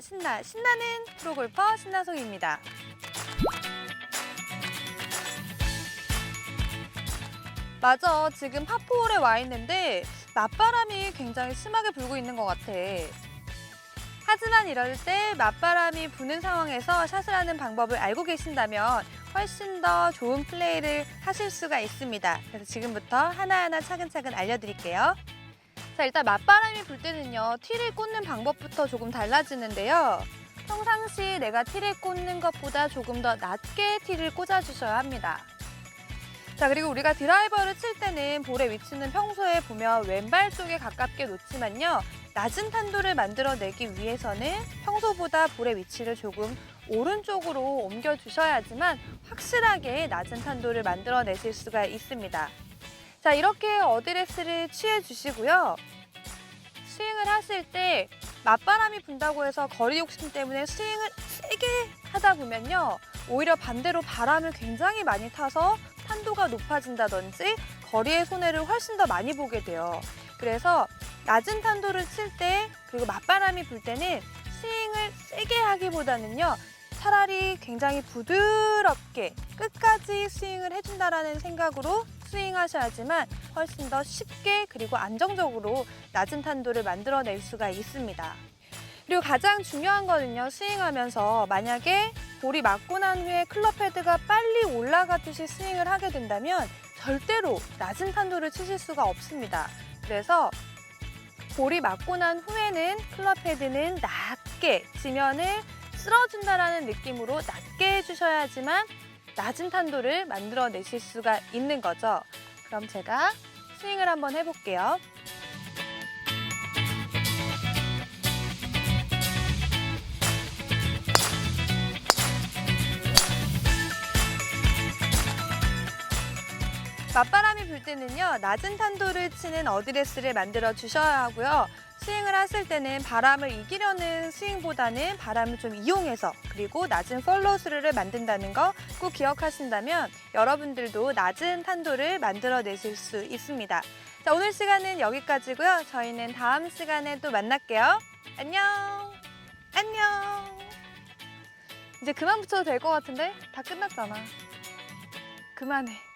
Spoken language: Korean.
신나 신나는 프로골퍼 신나송입니다. 맞아, 지금 파포홀에 와 있는데 맞바람이 굉장히 심하게 불고 있는 것 같아. 하지만 이럴 때 맞바람이 부는 상황에서 샷을 하는 방법을 알고 계신다면 훨씬 더 좋은 플레이를 하실 수가 있습니다. 그래서 지금부터 하나하나 차근차근 알려드릴게요. 자, 일단 맞바람이 불 때는요, 티를 꽂는 방법부터 조금 달라지는데요. 평상시 내가 티를 꽂는 것보다 조금 더 낮게 티를 꽂아주셔야 합니다. 자, 그리고 우리가 드라이버를 칠 때는 볼의 위치는 평소에 보면 왼발 쪽에 가깝게 놓지만요. 낮은 탄도를 만들어내기 위해서는 평소보다 볼의 위치를 조금 오른쪽으로 옮겨주셔야지만 확실하게 낮은 탄도를 만들어내실 수가 있습니다. 자, 이렇게 어드레스를 취해 주시고요. 스윙을 하실 때 맞바람이 분다고 해서 거리 욕심 때문에 스윙을 세게 하다 보면요. 오히려 반대로 바람을 굉장히 많이 타서 탄도가 높아진다든지 거리의 손해를 훨씬 더 많이 보게 돼요. 그래서 낮은 탄도를 칠 때 그리고 맞바람이 불 때는 스윙을 세게 하기보다는요. 차라리 굉장히 부드럽게 끝까지 스윙을 해준다라는 생각으로 스윙하셔야지만 훨씬 더 쉽게 그리고 안정적으로 낮은 탄도를 만들어낼 수가 있습니다. 그리고 가장 중요한 거는요, 스윙하면서 만약에 볼이 맞고 난 후에 클럽 헤드가 빨리 올라가듯이 스윙을 하게 된다면 절대로 낮은 탄도를 치실 수가 없습니다. 그래서 볼이 맞고 난 후에는 클럽 헤드는 낮게 지면을 쓸어준다라는 느낌으로 낮게 해주셔야지만 낮은 탄도를 만들어내실 수가 있는 거죠. 그럼 제가 스윙을 한번 해볼게요. 맞바람이 불 때는요, 낮은 탄도를 치는 어드레스를 만들어 주셔야 하고요. 스윙을 하실 때는 바람을 이기려는 스윙보다는 바람을 좀 이용해서 그리고 낮은 팔로우스루를 만든다는 거 꼭 기억하신다면 여러분들도 낮은 탄도를 만들어내실 수 있습니다. 자, 오늘 시간은 여기까지고요. 저희는 다음 시간에 또 만날게요. 안녕! 안녕! 이제 그만 붙여도 될 것 같은데? 다 끝났잖아. 그만해.